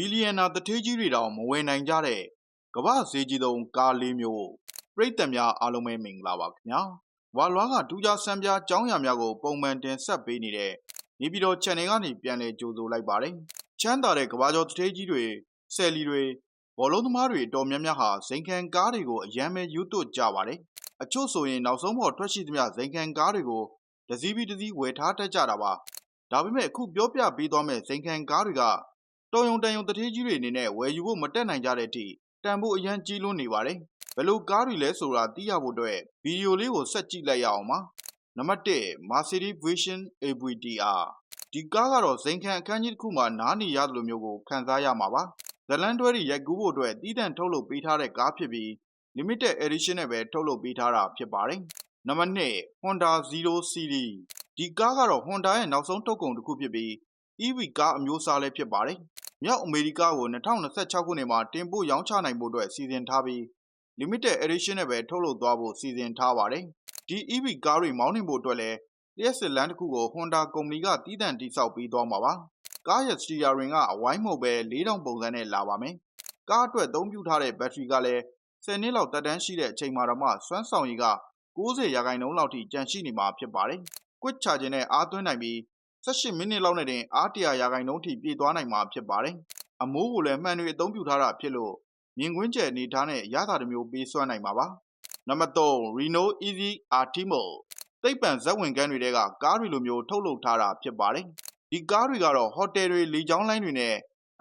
ဘီလီယံနာတထေးကြီးတွေတောင်မဝယ်နိုင်ကြတဲ့ကမ္ဘာဈေးကြီးဆုံးကားလေးမျိုးပြိတ္တများအားလုံးပဲမင်္ဂလာပါခင်ဗျာဝါလွားကဒူးကြဆန်းပြားကြောင်းရများကိုပုံမှန်တင်ဆက်ပေးနေတဲ့နေပြည်တော် channel ကနေပြန်လည်ကြိုဆိုလိုက်ပါတယ်ချမ်းသာတဲ့ကမ္ဘာကျော်တထေးကြီးတွေဆယ်လီတွေဘောလုံးသမားတွေအတော်များများဟာဇိမ်ခံကားတွေကိုအယမ်းပဲယူသွတ်ကြပါတယ်အချို့ဆိုရင်နောက်ဆုံးပေါ်ထွက်ရှိသမျှဇိမ်ခံကားတွေကိုတစည်းပြီးတစည်းဝယ်ထားတတ်ကြတာပါဒါပေမဲ့အခုပြောပြပေးသွားမယ့်ဇိမ်ခံကားတွေက တော်ယုံတန်ယုံတထေးကြီးတွေအနေနဲ့ဝယ်ယူဖို့မတက်နိုင်ကြတဲ့အထိတန်ဖို့အရန်ကြီးလွန်းနေပါတယ်ဘယ်လိုကားတွေလဲဆိုတာသိရဖို့အတွက်ဗီဒီယိုလေးကိုဆက်ကြည့်လိုက်ရအောင်ပါနံပါတ်1 Mercedes Vision AVTR ဒီကားကတော့ဇိမ်ခံအခန်းကြီးတစ်ခုမှာနားနေရတယ်လို့မျိုးကိုခန်းစားရမှာပါဇလန်တွဲတွေရိုက်ကူးဖို့အတွက်တည်တံ့ထုတ်လုပ်ပေးထားတဲ့ကားဖြစ်ပြီး limited edition နဲ့ပဲထုတ်လုပ်ပေးထားတာဖြစ်ပါတယ်နံပါတ်2 Honda Zero Series ဒီကားကတော့ Honda ရဲ့နောက်ဆုံးထုတ်ကုန်တစ်ခုဖြစ်ပြီး EV ကားအမျိုးအစားလည်းဖြစ်ပါတယ်မြောက်အမေရိကကို2026ခုနှစ်မှာတင်ပို့ရောင်းချနိုင်ဖို့အတွက်စီစဉ်ထားပြီး limited edition နဲ့ပဲထုတ်လုပ်သွားဖို့စီစဉ်ထားပါတယ်ဒီ EV ကားတွေမောင်းနှင်ဖို့အတွက်လည်းလျှက်စစ်လမ်းတစ်ခုကို Honda ကုမ္ပဏီကတည်တံ့တိစောက်ပေးသွားမှာပါကားရဲ့ steering ကအဝိုင်းမဟုတ်ပဲ4000ပုံစံနဲ့လာပါမယ်ကားအတွက်သုံးပြုထားတဲ့ဘက်ထရီကလည်း10နှစ်လောက်တက်တန်းရှိတဲ့အချိန်မှာတော့မှစွမ်းဆောင်ရည်က90ရာခိုင်နှုန်းလောက်ထိကျန်ရှိနေမှာဖြစ်ပါတယ်။ Quick Charging နဲ့အားသွင်းနိုင်ပြီး 18မိနစ်လောက်နဲ့တင်အား100ရာခိုင်နှုန်းထိပြည့်သွားနိုင်မှာဖြစ်ပါတယ်။အမိုးကိုလည်းမှန်တွေအသုံးပြုထားတာဖြစ်လို့မြင်ကွင်းကျယ်အနေထားနဲ့ရတာတစ်မျိုးပေးစွမ်းနိုင်မှာပါ။နံပါတ်3 Renault Easy Artimo သိပ္ပံဇက်ဝင်ကန်းတွေကကားတွေလိုမျိုးထုတ်လုပ်ထားတာဖြစ်ပါတယ်။ဒီကားတွေကတော့ဟိုတယ်တွေလေကြောင်းလိုင်းတွေနဲ့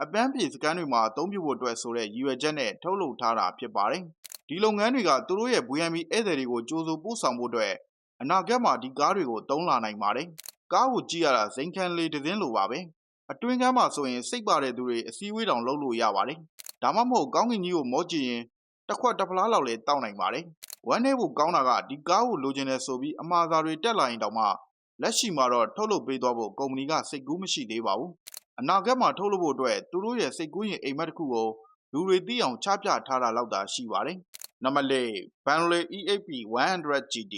အပန်းဖြေစကန်တွေမှာအသုံးပြုဖို့အတွက်ဆိုတဲ့ရည်ရွယ်ချက်နဲ့ထုတ်လုပ်ထားတာဖြစ်ပါတယ်။ဒီလုပ်ငန်းတွေကသူတို့ရဲ့ VMB ဧည့်သည်တွေကိုကြိုးစိုးပို့ဆောင်ဖို့အတွက်အနာဂတ်မှာဒီကားတွေကိုသုံးလာနိုင်ပါတယ်။ ကားကိုကြည့်ရတာဇိမ်ခံလေတစ်စင်းလိုပါပဲ။အတွင်းကမ်းမှာဆိုရင်စိတ်ပါတဲ့သူတွေအစည်းအဝေးတောင်လုပ်လို့ရပါတယ်။ဒါမှမဟုတ်ကောင်းကင်ကြီးကိုမော့ကြည့်ရင်တစ်ခွက်တစ်ဖလားလောက်လည်းတောက်နိုင်ပါတယ်။ဝမ်းထဲကိုကောင်းတာကဒီကားကိုလိုချင်တယ်ဆိုပြီးအမှားစာတွေတက်လာရင်တောင်မှလက်ရှိမှာတော့ထုတ်လုပ်ပေးသွားဖို့ကုမ္ပဏီကစိတ်ကူးမရှိသေးပါဘူး။အနာဂတ်မှာထုတ်လုပ်ဖို့အတွက်သူတို့ရဲ့စိတ်ကူးရင်အိမ်မက်တစ်ခုကိုလူတွေသိအောင်ချပြထားတာလောက်သာရှိပါတယ်။နံပါတ်၄ Bentley EAP 100 GT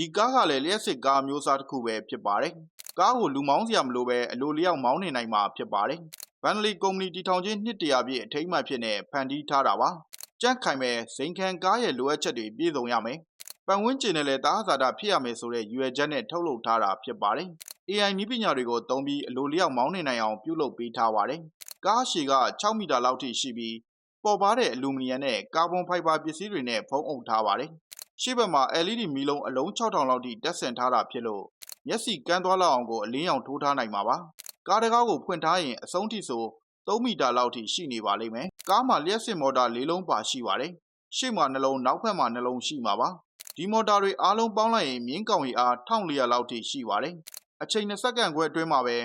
ဒီကားကလည်းလျှက်စစ်ကားမျိုးစားတစ်ခုပဲဖြစ်ပါတယ်။ကားကိုလူမောင်းစရာမလိုပဲအလိုလျောက်မောင်းနေနိုင်မှာဖြစ်ပါတယ်။ Bentley ကုမ္ပဏီတည်ထောင်ခြင်းနှစ်တရာပြည့်အထိမ်းအမှတ်ဖြစ်နေဖန်တီးထားတာပါ။ကြန့်ခိုင်မဲ့ဇိမ်ခံကားရဲ့လိုအပ်ချက်တွေပြည့်စုံရမယ်။ပတ်ဝန်းကျင်နဲ့လည်းတားဇာတာဖြစ်ရမယ်ဆိုတဲ့ရွယ်ချက်နဲ့ထုတ်လုပ်ထားတာဖြစ်ပါတယ်။ AI နည်းပညာတွေကိုသုံးပြီးအလိုလျောက်မောင်းနေနိုင်အောင်ပြုလုပ်ပေးထားပါတယ်။ကားရှည်က6မီတာလောက်ထိရှိပြီးပေါ်ပါတဲ့အလူမီနီယံနဲ့ကာဗွန်ဖိုက်ဘာပစ္စည်းတွေနဲ့ဖုံးအုပ်ထားပါတယ်။ ရှေ့ဘက်မှာ LED မီးလုံးအလုံး 6000 လောက်ထိတက်ဆင်ထားတာဖြစ်လို့ မျက်စိကန်းသွားလောက်အောင်ကို အလင်းရောင်ထိုးထားနိုင်မှာပါ။ကားတကားကို ဖွင့်ထားရင် အဆုံးထိဆို 3 မီတာလောက်ထိ ရှိနေပါလိမ့်မယ်။ကားမှာ လျှက်စစ်မော်တာ ၄ လုံးပါရှိပါတယ်။ရှေ့မှာနှလုံး နောက်ဘက်မှာနှလုံး ရှိမှာပါ။ဒီမော်တာတွေအားလုံးပေါင်းလိုက်ရင် မြင်းကောင်ရီအား1400လောက်ထိရှိပါတယ်။အချိန်20စက္ကန့်ခွဲအတွင်းမှာပဲ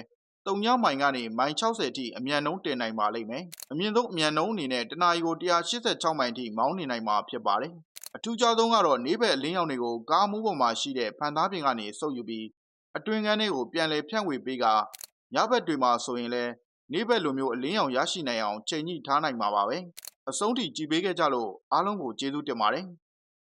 တုံညမိုင်ကနေ မိုင်60ထိ အမြန်နှုန်းတင်နိုင်ပါလိမ့်မယ်။အမြင့်ဆုံးအမြန်နှုန်းအနေနဲ့ တနာရီကို186မိုင်ထိ မောင်းနေနိုင်မှာဖြစ်ပါတယ်။ အထူးခြားဆုံးကတော့ နေဘက်အလင်းရောင်တွေကို ကားမူးပေါ်မှာရှိတဲ့ ဖန်သားပြင်ကနေ စုပ်ယူပြီး အတွင်းကန်းတွေကို ပြန်လည်ဖြန့်ဝေပေးကညဘက်တွေမှာဆိုရင်လည်း နေဘက်လိုမျိုး အလင်းရောင်ရရှိနိုင်အောင် ချိန်ညှိထားနိုင်မှာပါပဲ။အဆုံးထိ ကြည်ပေးခဲ့ကြလို့ အားလုံးကို ကျေးဇူးတင်ပါတယ်။